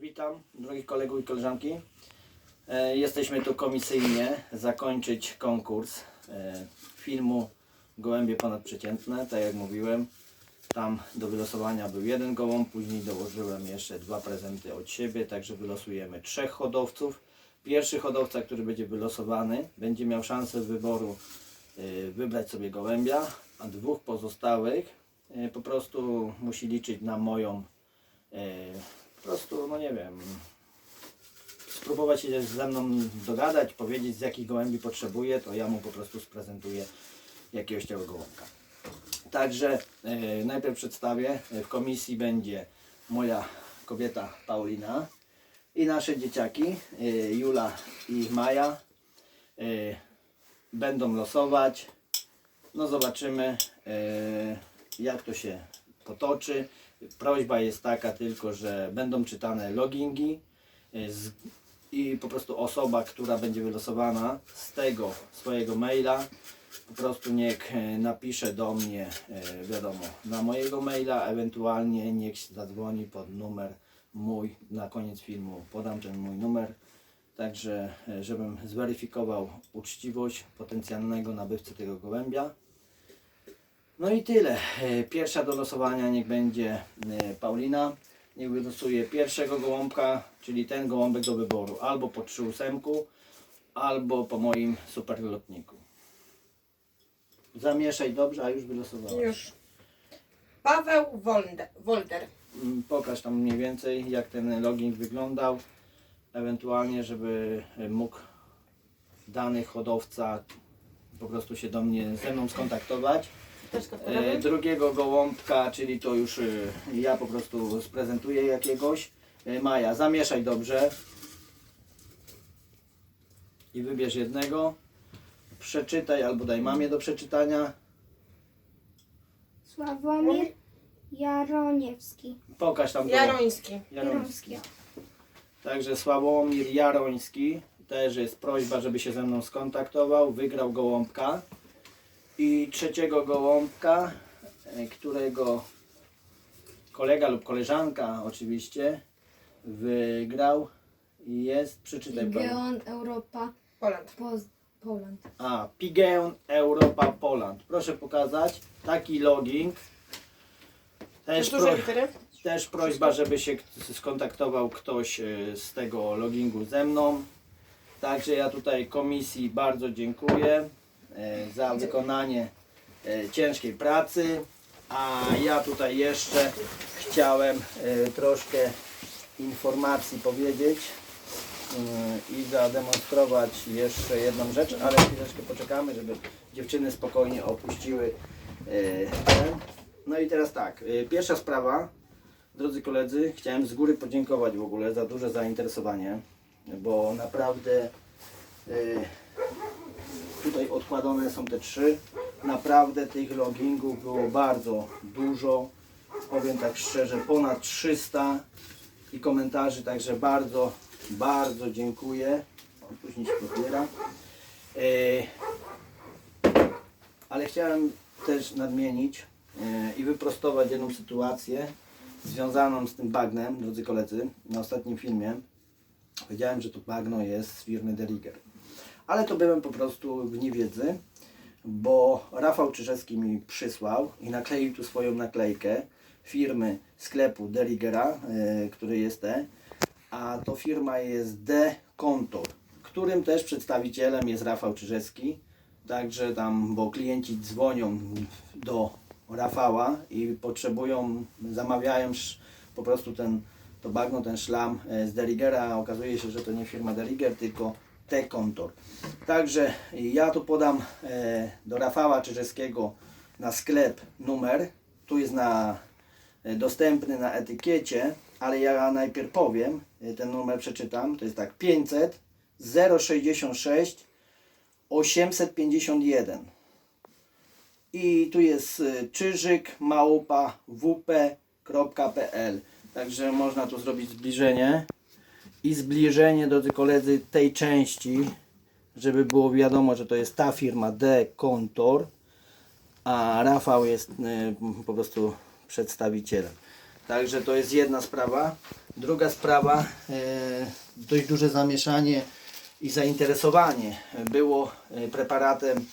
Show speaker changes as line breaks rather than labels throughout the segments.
Witam, drogi kolegów i koleżanki. E, Jesteśmy tu komisyjnie zakończyć konkurs e, filmu Gołębie ponadprzeciętne, tak jak mówiłem. Tam do wylosowania był jeden gołąb, później dołożyłem jeszcze dwa prezenty od siebie, także wylosujemy trzech hodowców. Pierwszy hodowca, który będzie wylosowany, będzie miał szansę wyboru e, wybrać sobie gołębia, a dwóch pozostałych po prostu musi liczyć na moją prostu, no nie wiem, spróbować się ze mną dogadać, powiedzieć z jakich gołębi potrzebuje, to ja mu po prostu sprezentuję jakiegoś tego gołąbka. Także e, najpierw przedstawię, e, w komisji będzie moja kobieta Paulina i nasze dzieciaki e, Jula i Maja e, będą losować. No zobaczymy e, jak to się potoczy. Prośba jest taka tylko, że będą czytane logingi e, z, i po prostu osoba, która będzie wylosowana z tego swojego maila po prostu niech e, napisze do mnie, e, wiadomo, na mojego maila, ewentualnie niech się zadzwoni pod numer mój, na koniec filmu podam ten mój numer, także żebym zweryfikował uczciwość potencjalnego nabywcy tego gołębia. No i tyle. E, Pierwsza do losowania niech będzie e, Paulina. Niech wylosuje pierwszego gołąbka, czyli ten gołąbek do wyboru. Albo po 3 albo po moim superlotniku. Zamieszaj dobrze, a już wylosowałem.
Już. Paweł Wolde, Wolder.
Mm, Pokaż tam mniej więcej jak ten login wyglądał. Ewentualnie, żeby e, mógł dany hodowca po prostu się do mnie ze mną skontaktować. E, drugiego gołąbka, czyli to już e, ja po prostu sprezentuję jakiegoś. E, Maja, zamieszaj dobrze. I wybierz jednego. Przeczytaj albo daj mamie do przeczytania.
Sławomir Jaroniewski.
Pokaż tam go.
Jaroński.
Jaroński. Także Sławomir Jaroński. Też jest prośba, żeby się ze mną skontaktował. Wygrał gołąbka. I trzeciego gołąbka, e, którego kolega lub koleżanka oczywiście wygrał jest, przeczytaj Paweł.
Geon Europa
Poland.
Poz Poland.
A, Pigeon Europa Poland. Proszę pokazać taki login. Też, pro, też prośba, żeby się skontaktował ktoś e, z tego logingu ze mną. Także ja tutaj komisji bardzo dziękuję za wykonanie e, ciężkiej pracy. A ja tutaj jeszcze chciałem e, troszkę informacji powiedzieć e, i zademonstrować jeszcze jedną rzecz, ale chwileczkę poczekamy, żeby dziewczyny spokojnie opuściły e, ten. No i teraz tak, e, pierwsza sprawa, drodzy koledzy, chciałem z góry podziękować w ogóle za duże zainteresowanie, bo naprawdę e, tutaj odkładane są te trzy. Naprawdę tych logingów było bardzo dużo. Powiem tak szczerze, ponad 300 i komentarzy, także bardzo, bardzo dziękuję. Później się pobiera. E, ale chciałem też nadmienić e, i wyprostować jedną sytuację związaną z tym bagnem, drodzy koledzy. Na ostatnim filmie powiedziałem, że to bagno jest z firmy Deriger. Ale to byłem po prostu w niewiedzy, bo Rafał Czyżewski mi przysłał i nakleił tu swoją naklejkę firmy sklepu Derigera, e, który jest te, a to firma jest D Kontor, którym też przedstawicielem jest Rafał Czyżewski. Także tam, bo klienci dzwonią do Rafała i potrzebują, zamawiają po prostu ten, to bagno, ten szlam e, z Derigera, a okazuje się, że to nie firma Deriger, tylko T-Kontor. Także ja tu podam e, do Rafała Czyżewskiego na sklep numer, tu jest na, e, dostępny na etykiecie, ale ja najpierw powiem, e, ten numer przeczytam, to jest tak 500 066 851 i tu jest czyżyk małpa wp.pl Także można tu zrobić zbliżenie i zbliżenie do koledzy tej części, żeby było wiadomo, że to jest ta firma D Kontor, a Rafał jest y, po prostu przedstawicielem. Także to jest jedna sprawa. Druga sprawa, e, dość duże zamieszanie i zainteresowanie było e, preparatem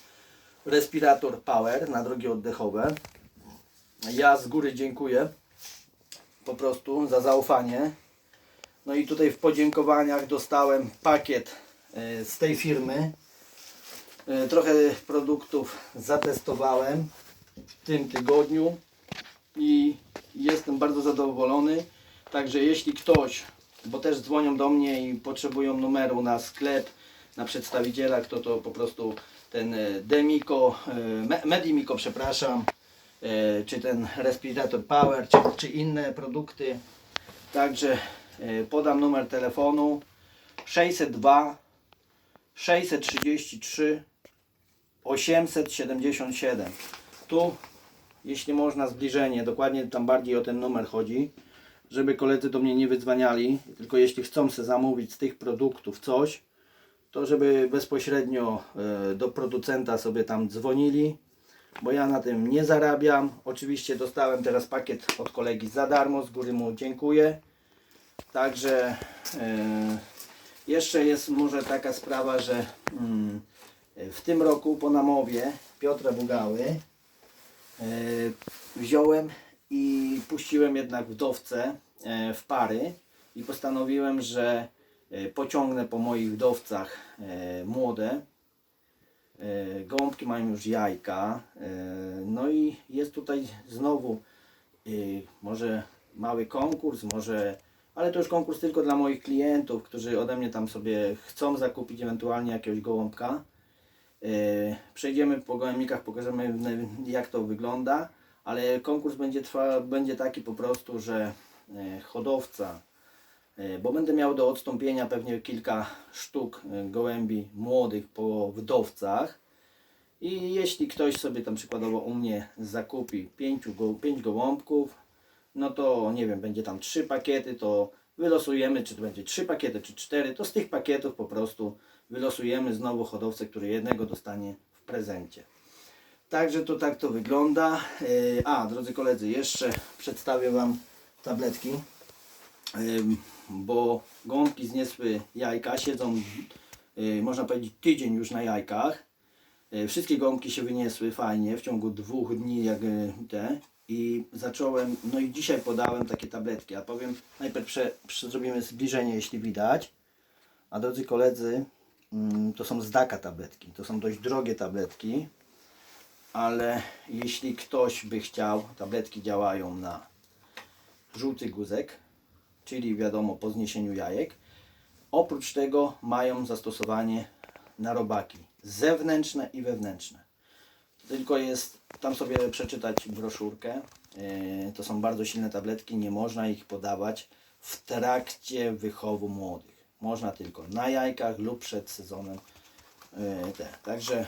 Respirator Power na drogi oddechowe. Ja z góry dziękuję po prostu za zaufanie. No i tutaj w podziękowaniach dostałem pakiet e, z tej firmy. E, Trochę produktów zatestowałem w tym tygodniu i jestem bardzo zadowolony. Także jeśli ktoś, bo też dzwonią do mnie i potrzebują numeru na sklep, na przedstawiciela, kto to po prostu ten e, Demiko, Me- Medimiko, przepraszam, czy ten Respirator Power, czy, czy inne produkty. Także podam numer telefonu 602 633 877. Tu, jeśli można, zbliżenie, dokładnie tam bardziej o ten numer chodzi, żeby koledzy do mnie nie wydzwaniali, tylko jeśli chcą sobie zamówić z tych produktów coś, to żeby bezpośrednio e, do producenta sobie tam dzwonili, bo ja na tym nie zarabiam. Oczywiście dostałem teraz pakiet od kolegi za darmo, z góry mu dziękuję. Także e, jeszcze jest może taka sprawa, że mm, w tym roku po namowie Piotra Bugały e, wziąłem i puściłem jednak wdowce w pary i postanowiłem, że e, pociągnę po moich wdowcach młode. Gołąbki mają już jajka. No i jest tutaj znowu może mały konkurs, może, ale to już konkurs tylko dla moich klientów, którzy ode mnie tam sobie chcą zakupić ewentualnie jakiegoś gołąbka. E, Przejdziemy po gołębnikach, pokażemy jak to wygląda, ale konkurs będzie, będzie taki po prostu, że e, hodowca, e, bo będę miał do odstąpienia pewnie kilka sztuk gołębi młodych po wdowcach i jeśli ktoś sobie tam przykładowo u mnie zakupi 5 go, pięć gołąbków, no to nie wiem, będzie tam trzy pakiety, to wylosujemy, czy to będzie trzy pakiety, czy cztery, to z tych pakietów po prostu wylosujemy znowu hodowcę, który jednego dostanie w prezencie. Także to tak to wygląda. Yy, A, drodzy koledzy, jeszcze przedstawię Wam tabletki, bo gąbki zniesły jajka, siedzą, yy, można powiedzieć, tydzień już na jajkach. Yy, Wszystkie gąbki się wyniesły fajnie w ciągu dwóch dni, jak te. I zacząłem, no i dzisiaj podałem takie tabletki. A powiem, najpierw prze, prze, zrobimy zbliżenie, jeśli widać. A drodzy koledzy, mm, to są z Daka tabletki. To są dość drogie tabletki, ale jeśli ktoś by chciał, tabletki działają na żółty guzek, czyli wiadomo po zniesieniu jajek. Oprócz tego mają zastosowanie na robaki zewnętrzne i wewnętrzne. Tylko jest tam sobie przeczytać broszurkę. Yy, To są bardzo silne tabletki, nie można ich podawać w trakcie wychowu młodych. Można tylko na jajkach lub przed sezonem yy, te. Także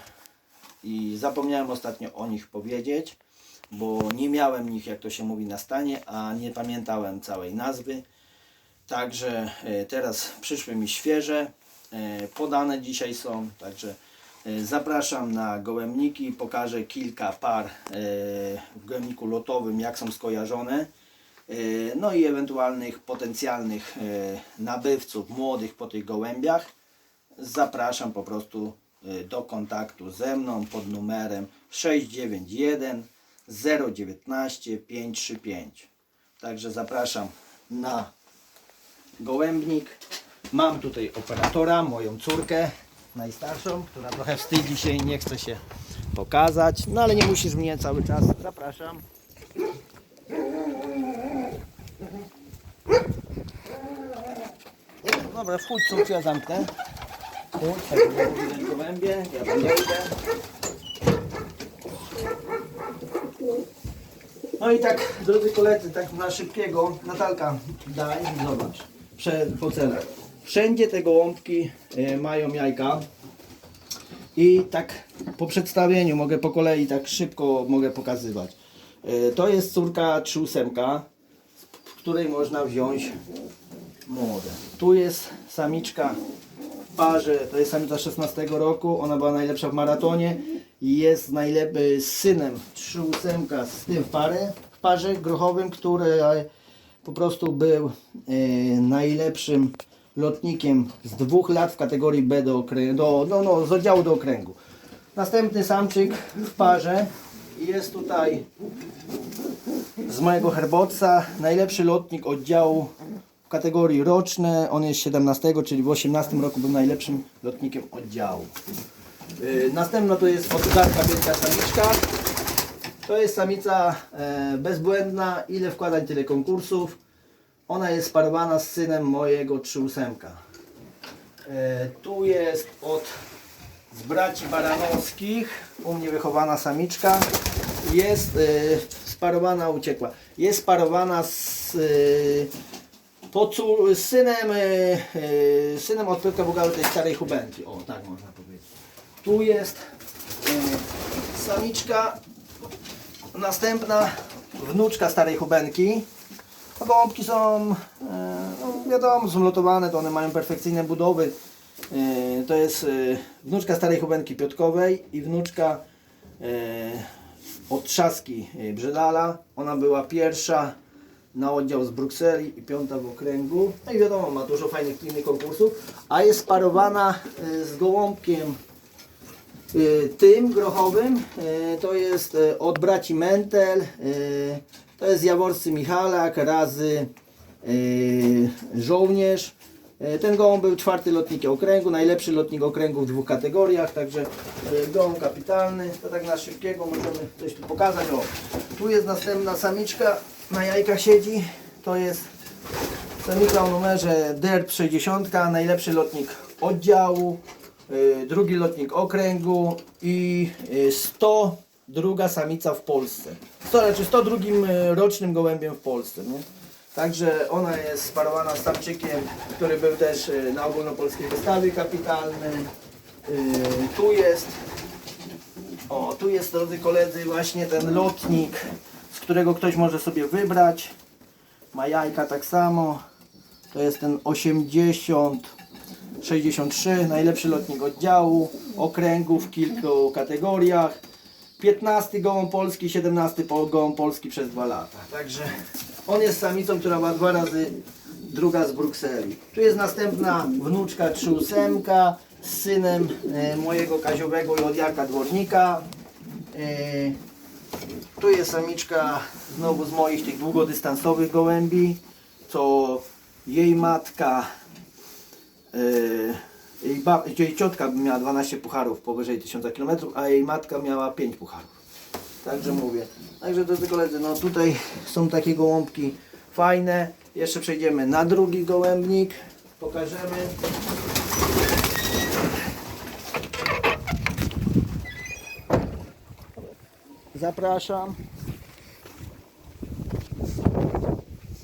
i zapomniałem ostatnio o nich powiedzieć, bo nie miałem nich, jak to się mówi, na stanie, a nie pamiętałem całej nazwy. Także e, teraz przyszły mi świeże, e, podane dzisiaj są, także e, zapraszam na gołębniki, pokażę kilka par e, w gołębniku lotowym, jak są skojarzone. E, No i ewentualnych potencjalnych e, nabywców młodych po tych gołębiach zapraszam po prostu do kontaktu ze mną pod numerem 691 019 535. Także zapraszam na gołębnik. Mam tutaj operatora, moją córkę najstarszą, która trochę wstydzi się i nie chce się pokazać. No ale nie musisz mnie cały czas. Zapraszam. Dobra, wchódź córki, ja zamknę. Wchódź, tak jak gołębie, ja tam wejdę. No i tak, drodzy koledzy, tak na szybkiego, Natalka, daj, zobacz, Prze, po celach. Wszędzie te gołąbki e, mają jajka i tak po przedstawieniu mogę po kolei tak szybko mogę pokazywać. E, to jest córka 38, w której można wziąć młode. Tu jest samiczka w parze, to jest samica 16 roku, ona była najlepsza w maratonie i jest najlepiej z synem 38 z tym w parę, w parze grochowym, który po prostu był e, najlepszym lotnikiem z dwóch lat w kategorii B do, okrę- do, no, no, z oddziału do okręgu. Następny samczyk w parze jest tutaj z mojego herbowca najlepszy lotnik oddziału w kategorii roczne. On jest 17, czyli w 18 roku był najlepszym lotnikiem oddziału. Yy, Następna to jest otugarka wielka samiczka. To jest samica e, bezbłędna. Ile wkładań, tyle konkursów. Ona jest sparowana z synem mojego 38. E, tu jest od z braci baranowskich, u mnie wychowana samiczka, jest e, sparowana, uciekła, jest sparowana z, pocu, z synem, e, synem od Piotrka Bugały, tej starej Hubenki, o tak można powiedzieć. Tu jest samiczka, następna wnuczka starej Hubenki, gołąbki są, e, no wiadomo, są lotowane, to one mają perfekcyjne budowy. E, To jest e, wnuczka starej Hubenki Piotkowej i wnuczka od Trzaski Brzydala. Ona była pierwsza na oddział z Brukseli i piąta w okręgu. No i wiadomo, ma dużo fajnych innych konkursów, a jest sparowana e, z gołąbkiem tym grochowym to jest od braci Mentel, to jest Jaworscy Michalak razy y, żołnierz. Y, Ten gołąb był czwarty lotnik okręgu, najlepszy lotnik okręgu w dwóch kategoriach, także y, gołąb kapitalny. To tak na szybkiego możemy coś tu pokazać. O, tu jest następna samiczka, na jajkach siedzi, to jest Samica o numerze DERP 60, najlepszy lotnik oddziału, drugi lotnik okręgu i y, 100 druga samica w Polsce. 100, znaczy 102 y, rocznym gołębiem w Polsce. Nie? Także ona jest sparowana z który był też y, na ogólnopolskiej wystawie kapitalnej. Y, Tu jest o, tu jest, drodzy koledzy, właśnie ten lotnik, z którego ktoś może sobie wybrać. Ma jajka tak samo. To jest ten 80 63, najlepszy lotnik oddziału, okręgu w kilku kategoriach. 15 gołąb polski, 17 po- gołąb polski przez dwa lata. Także on jest samicą, która ma dwa razy druga z Brukseli. Tu jest następna wnuczka 38 z synem e, mojego Kaziowego Jodiaka Dwornika. E, tu jest samiczka znowu z moich tych długodystansowych gołębi, co jej matka, yy, jej, ba, jej ciotka miała 12 pucharów powyżej 1000 km, a jej matka miała 5 pucharów. Także mówię. Także drodzy koledzy, no tutaj są takie gołąbki fajne. Jeszcze przejdziemy na drugi gołębnik. Pokażemy. Zapraszam.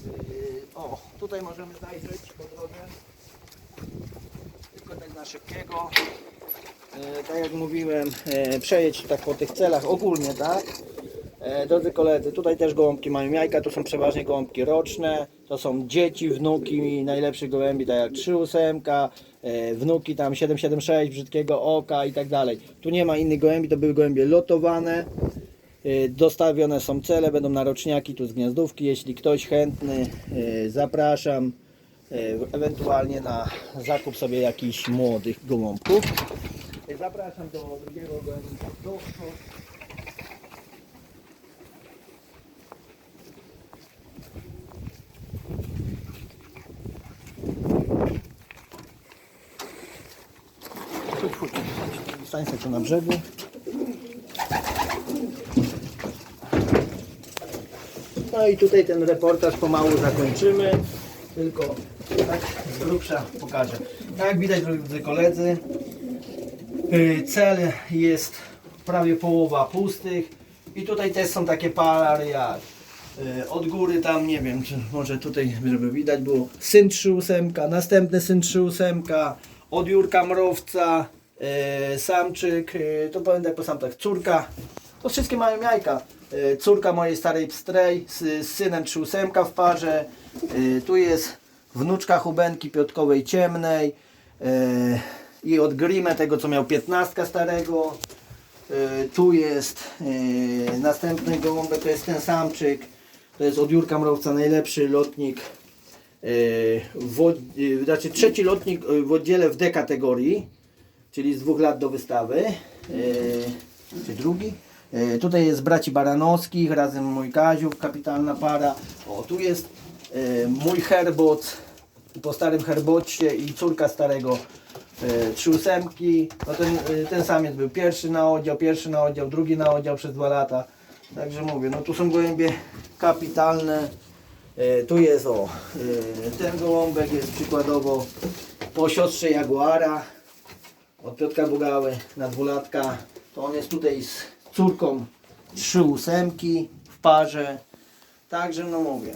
Yy, O, tutaj możemy zajrzeć po drodze. Na szybkiego. E, tak jak mówiłem, e, przejedź tak po tych celach ogólnie, tak? E, drodzy koledzy, tutaj też gołąbki mają jajka, to są przeważnie gołąbki roczne, to są dzieci, wnuki najlepszych gołębi, tak jak 38, e, wnuki tam 776, brzydkiego oka i tak dalej. Tu nie ma innych gołębi, to były gołębie lotowane. Dostawione są cele, będą naroczniaki tu z gniazdówki. Jeśli ktoś chętny, zapraszam ewentualnie na zakup sobie jakichś młodych gołąbków. Y, Zapraszam do drugiego gołębnika. Chodź. Stań sobie na brzegu. No i tutaj ten reportaż pomału zakończymy. Tylko tak z grubsza pokażę. Tak jak widać drodzy koledzy, yy, cel jest prawie połowa pustych i tutaj też są takie pary jak yy, od góry tam nie wiem, czy może tutaj żeby widać było syn 38, następny syn 38, od Jurka Mrowca, yy, samczyk, to tak po samcach, córka to wszystkie mają jajka. Y, Córka mojej starej pstrej z, z synem 38 w parze. Y, Tu jest wnuczka Hubenki Piotkowej Ciemnej. y, I od Grimę, tego co miał 15 starego. Y, Tu jest y, następny gołąbek, to jest ten samczyk. To jest od Jurka Mrowca najlepszy lotnik, od- e, znaczy trzeci lotnik w oddziale w D kategorii, czyli z dwóch lat do wystawy. E, czy drugi? E, tutaj jest braci Baranowskich, razem mój Kaziuk, kapitalna para. O, tu jest mój herbot po starym herbocie i córka starego e, trzy ósemki. No ten, e, ten samiec był pierwszy na oddział, pierwszy na oddział, drugi na oddział przez dwa lata. Także mówię, no tu są gołębie kapitalne. E, tu jest o, e, ten gołąbek jest przykładowo po siostrze Jaguara od Piotrka Bugały na dwulatka. To on jest tutaj z córką trzy ósemki w parze. Także no mówię,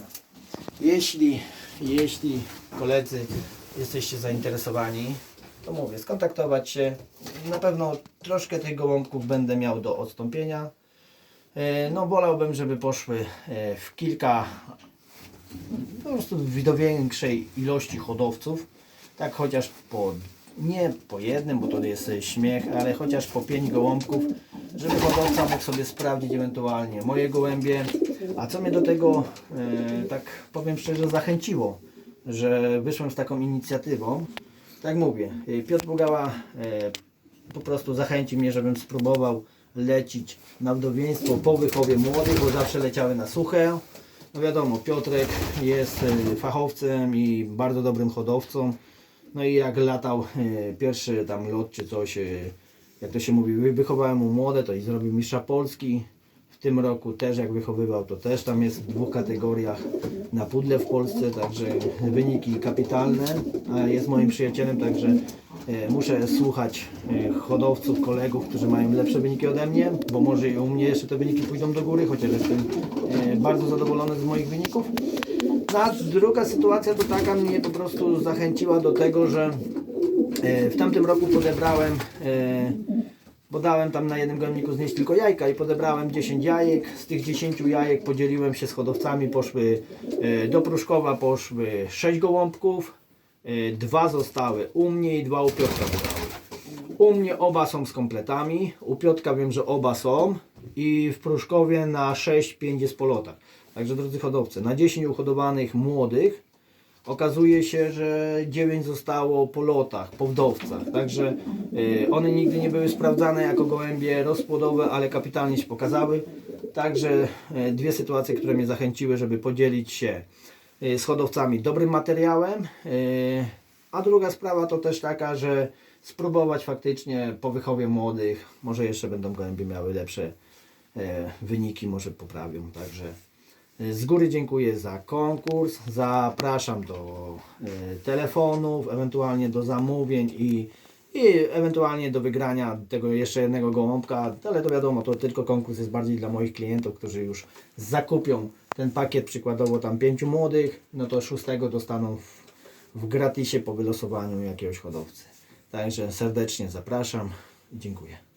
jeśli, jeśli koledzy jesteście zainteresowani, to mówię, skontaktować się. Na pewno troszkę tych gołąbków będę miał do odstąpienia. E, No wolałbym, żeby poszły e, w kilka, po prostu do większej ilości hodowców. Tak chociaż po, nie po jednym, bo to jest e, śmiech, ale chociaż po pięć gołąbków, żeby hodowca mógł sobie sprawdzić ewentualnie moje gołębie. A co mnie do tego, e, tak powiem szczerze, zachęciło, że wyszłem z taką inicjatywą. Tak mówię, e, Piotr Bugała e, po prostu zachęcił mnie, żebym spróbował lecić na wdowieństwo po wychowie młodych, bo zawsze leciały na suche. No wiadomo, Piotrek jest e, fachowcem i bardzo dobrym hodowcą. No i jak latał e, pierwszy tam lot czy coś, e, jak to się mówi, wy- wychowałem mu młode, to i zrobił mistrza Polski. W tym roku też jak wychowywał, to też tam jest w dwóch kategoriach na pudle w Polsce, także wyniki kapitalne. A jest moim przyjacielem, także e, muszę słuchać hodowców, kolegów, którzy mają lepsze wyniki ode mnie, bo może i u mnie jeszcze te wyniki pójdą do góry, chociaż jestem bardzo zadowolony z moich wyników. Druga sytuacja to taka mnie po prostu zachęciła do tego, że e, w tamtym roku podebrałem, e, bo dałem tam na jednym gołębniku znieść tylko jajka i podebrałem 10 jajek. Z tych 10 jajek podzieliłem się z hodowcami, poszły e, do Pruszkowa, poszły 6 gołąbków, e, dwa zostały u mnie i dwa u Piotra. U mnie oba są z kompletami, u Piotka wiem, że oba są i w Pruszkowie na 6-5 jest po lotach. Także drodzy hodowcy, na 10 uhodowanych młodych okazuje się, że 9 zostało po lotach, po wdowcach. Także y, one nigdy nie były sprawdzane jako gołębie rozpłodowe, ale kapitalnie się pokazały. Także y, dwie sytuacje, które mnie zachęciły, żeby podzielić się y, z hodowcami dobrym materiałem. A druga sprawa to też taka, że spróbować faktycznie po wychowie młodych, może jeszcze będą gołębie miały lepsze e, wyniki, może poprawią. Także e, z góry dziękuję za konkurs. Zapraszam do e, telefonów, ewentualnie do zamówień i, i ewentualnie do wygrania tego jeszcze jednego gołąbka. Ale to wiadomo, to tylko konkurs jest bardziej dla moich klientów, którzy już zakupią ten pakiet, przykładowo tam pięciu młodych, no to szóstego dostaną w, w gratisie po wylosowaniu jakiegoś hodowcy. Także serdecznie zapraszam i dziękuję.